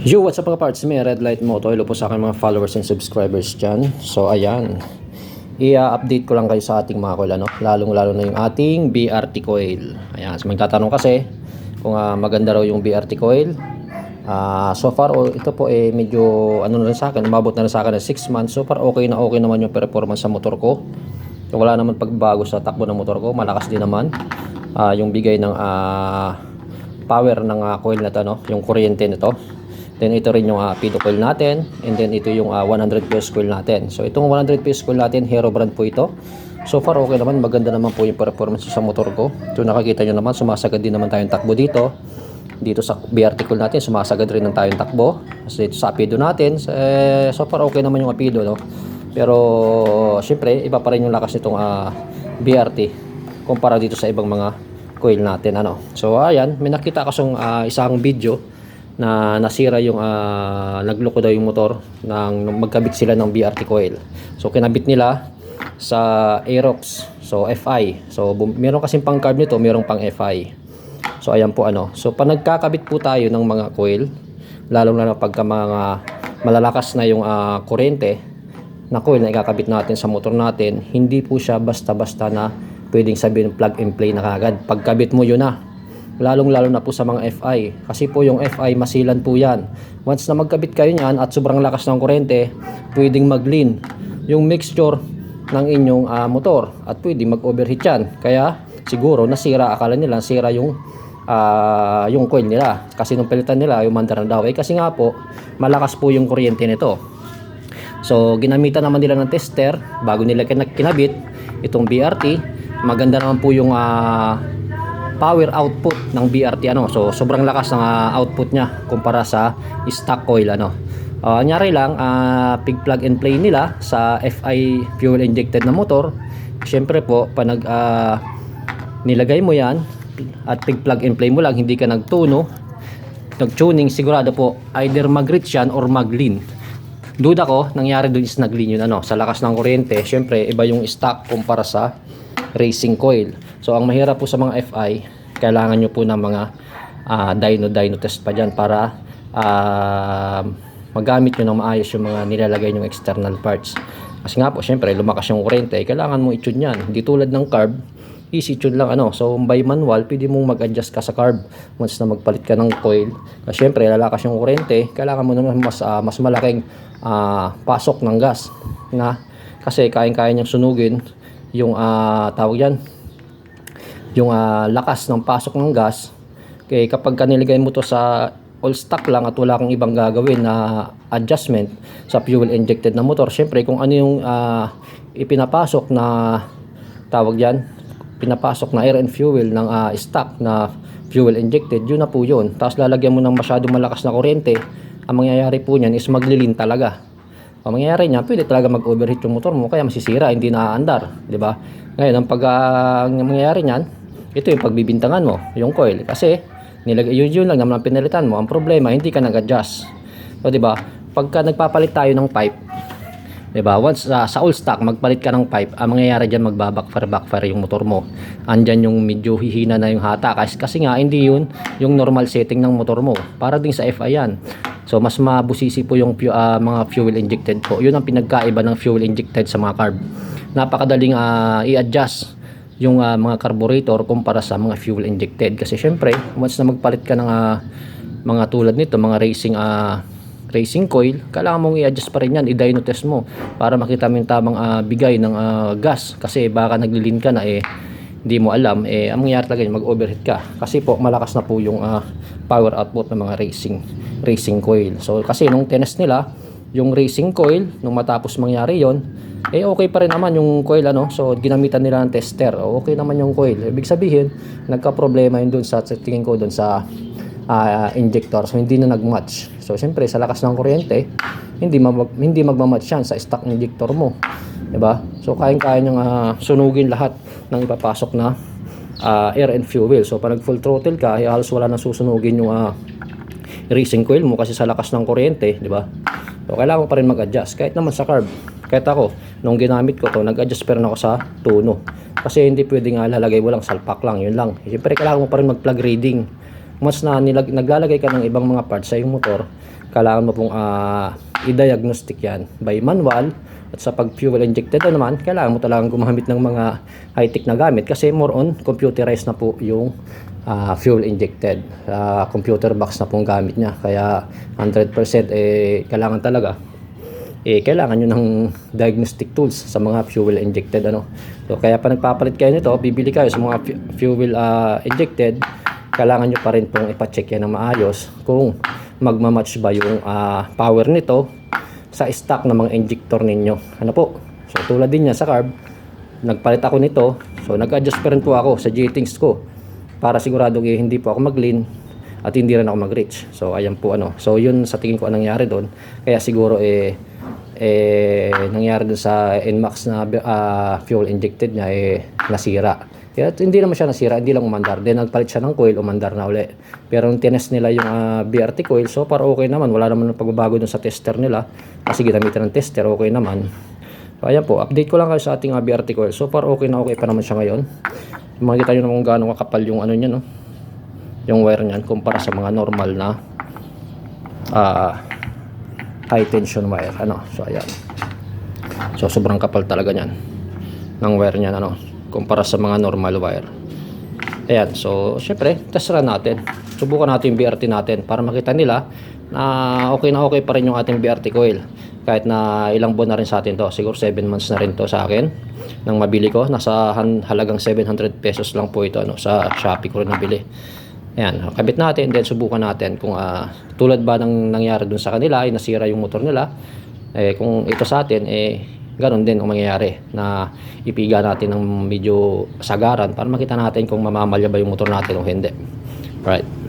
Yo, what's up mga parts? May red light mo. Hello po sa aking mga followers and subscribers dyan. So, ayan. I-update ko lang kayo sa ating mga coil, ano? Lalong-lalo na yung ating BRT coil. Ayan. So, magtatanong kasi kung ah, maganda raw yung BRT coil. Ah, so far, oh, ito po eh medyo ano na rin sa akin, umabot na rin sa akin ng 6 months. So far, okay na okay naman yung performance sa motor ko. So, wala naman pagbago sa takbo ng motor ko. Malakas din naman. Ah, yung bigay ng ah, power ng ah, coil na to, no? yung kuryente nito. Then ito rin yung uh, pido coil natin and then ito yung ah, 100 PS coil natin. So itong 100 PS coil natin, Hero brand po ito. So far okay naman, maganda naman po yung performance sa motor ko. So nakakita nyo naman, sumasagad din naman tayong takbo dito. Dito sa BRT coil natin, sumasagad rin ng tayong takbo. Kasi dito sa apido natin, eh, so far okay naman yung apido, no? Pero syempre, iba pa rin yung lakas nitong ah, BRT kumpara dito sa ibang mga coil natin ano. So ayan, may nakita kasong ah, isang video na nasira yung uh, nagloko daw yung motor nang magkabit sila ng BRT coil. So kinabit nila sa Aerox. So FI. So meron kasing pang carb nito, merong pang FI. So ayan po ano. So pag nagkakabit po tayo ng mga coil, lalo pagka mga malalakas na yung uh, kuryente na coil na ikakabit natin sa motor natin, hindi po siya basta-basta na pwedeng sabihin plug and play na kagad. Pagkabit mo yun na, lalong lalo na po sa mga FI kasi po yung FI masilan po yan. Once na magkabit kayo niyan at sobrang lakas ng kurente pwedeng mag-lean yung mixture ng inyong uh, motor at pwedeng mag-overheat yan. Kaya siguro nasira akala nila sira yung uh, yung coil nila. Kasi nung palitan nila yung mandar na daw. Eh kasi nga po malakas po yung kuryente nito. So ginamitan naman nila ng tester bago nila kinabit itong BRT maganda naman po yung uh, power output ng BRT ano. So sobrang lakas ng uh, output niya kumpara sa stock coil ano. Uh, nyari lang uh, pig plug and play nila sa FI fuel injected na motor. Syempre po pag uh, nilagay mo 'yan at pig plug and play mo lang hindi ka nagtuno nag-tuning sigurado po either mag-reach yan or mag-lean. Duda ko, nangyari doon is nag-lean yun ano, sa lakas ng kuryente. Syempre, iba yung stock kumpara sa racing coil. So ang mahirap po sa mga FI, kailangan nyo po ng mga uh, dyno-dyno test pa dyan para uh, magamit nyo ng maayos yung mga nilalagay nyong external parts. Kasi nga po, syempre, lumakas yung kurente, kailangan mo i-tune yan. Hindi tulad ng carb, easy tune lang ano. So by manual, pwede mong mag-adjust ka sa carb once na magpalit ka ng coil. Kasi syempre, lalakas yung kurente, kailangan mo naman mas uh, mas malaking uh, pasok ng gas na kasi kayang-kaya niyang sunugin yung uh, tawag yan. Yung uh, lakas ng pasok ng gas. Kaya kapag kaniligay mo to sa all stock lang at wala kang ibang gagawin na adjustment sa fuel injected na motor syempre kung ano yung uh, ipinapasok na tawag yan pinapasok na air and fuel ng uh, stock na fuel injected yun na po yun. Tapos lalagyan mo ng masyadong malakas na kuryente. Ang mangyayari po niyan is maglilin talaga ang mangyayari niya, pwede talaga mag-overheat yung motor mo kaya masisira, hindi naaandar, di ba? Ngayon, ang pag uh, ang mangyayari niyan, ito yung pagbibintangan mo, yung coil. Kasi, nilagay, yun, yun lang naman pinalitan mo. Ang problema, hindi ka nag-adjust. So, di ba? Pagka nagpapalit tayo ng pipe, di ba? Once uh, sa all stock, magpalit ka ng pipe, ang mangyayari dyan, magbabackfire, backfire yung motor mo. Andyan yung medyo hihina na yung hata. Kasi, kasi nga, hindi yun yung normal setting ng motor mo. Para din sa FI yan. So, mas mabusisi po yung uh, mga fuel injected po. Yun ang pinagkaiba ng fuel injected sa mga carb. Napakadaling uh, i-adjust yung uh, mga carburetor kumpara sa mga fuel injected kasi syempre once na magpalit ka ng uh, mga tulad nito mga racing uh, racing coil kailangan mong i-adjust pa rin yan i-dyno test mo para makita mo yung tamang uh, bigay ng uh, gas kasi baka naglilin ka na eh hindi mo alam eh ang mangyayari talaga mag overheat ka. Kasi po malakas na po yung uh, power output ng mga racing racing coil. So kasi nung test nila yung racing coil nung matapos mangyari yon eh okay pa rin naman yung coil ano? So ginamitan nila ng tester. Okay naman yung coil. Ibig sabihin nagka problema yun dun sa tingin ko dun sa uh, injector. So hindi na nagmatch. So syempre sa lakas ng kuryente hindi mag hindi magmamatch yan sa stock injector mo. Di ba so kayang kaya niyang uh, sunugin lahat ng ipapasok na uh, air and fuel so pag full throttle ka eh, halos wala nang susunugin yung uh, racing coil mo kasi sa lakas ng kuryente di ba so kailangan pa rin mag-adjust kahit naman sa carb kahit ako, nung ginamit ko to, nag-adjust pa rin ako sa tono. Kasi hindi pwedeng uh, lalagay mo lang salpak lang, yun lang. Siyempre, kailangan mo pa rin mag-plug reading once na nilag, naglalagay ka ng ibang mga parts sa iyong motor, kailangan mo pong ah, i-diagnostic yan by manual at sa pag fuel injected na naman, kailangan mo talagang gumamit ng mga high-tech na gamit kasi more on computerized na po yung ah, fuel injected. Ah, computer box na pong gamit niya. Kaya 100% eh, kailangan talaga eh kailangan nyo ng diagnostic tools sa mga fuel injected ano. So kaya pa nagpapalit kayo nito, bibili kayo sa mga fu- fuel ah, injected, kailangan nyo pa rin pong ipa-check yan ng maayos kung magmamatch ba yung ah, power nito sa stock ng mga injector ninyo. Ano po? So tulad din yan sa carb, nagpalit ako nito. So nag-adjust pa rin po ako sa J-Things ko para sigurado eh, hindi po ako mag-lean at hindi rin ako mag-reach. So ayan po ano. So yun sa tingin ko ang nangyari doon. Kaya siguro eh eh nangyari dun sa NMAX na ah, fuel injected niya eh nasira. Kaya hindi naman siya nasira, hindi lang umandar. Then nagpalit siya ng coil, umandar na uli. Pero nung tinest nila yung ah, BRT coil, so far okay naman. Wala naman ng pagbabago dun sa tester nila. Kasi ginamitan ng tester, okay naman. So ayan po, update ko lang kayo sa ating uh, BRT coil. So far okay na okay pa naman siya ngayon. Makikita nyo naman kung gaano kakapal yung ano niya, no? Yung wire niyan kumpara sa mga normal na ah high tension wire. Ano? So ayan. So sobrang kapal talaga niyan ng wire niyan ano kumpara sa mga normal wire. Ayan, so syempre, test run natin. Subukan natin yung BRT natin para makita nila na okay na okay pa rin yung ating BRT coil. Kahit na ilang buwan na rin sa atin to. Siguro 7 months na rin to sa akin. Nang mabili ko, nasa halagang 700 pesos lang po ito ano, sa Shopee ko rin nabili. Ayan, kabit natin, then subukan natin kung ah, tulad ba ng nangyari dun sa kanila, ay nasira yung motor nila. Eh, kung ito sa atin, eh, ganun din ang mangyayari na ipiga natin ng medyo sagaran para makita natin kung mamamalya ba yung motor natin o hindi. Right.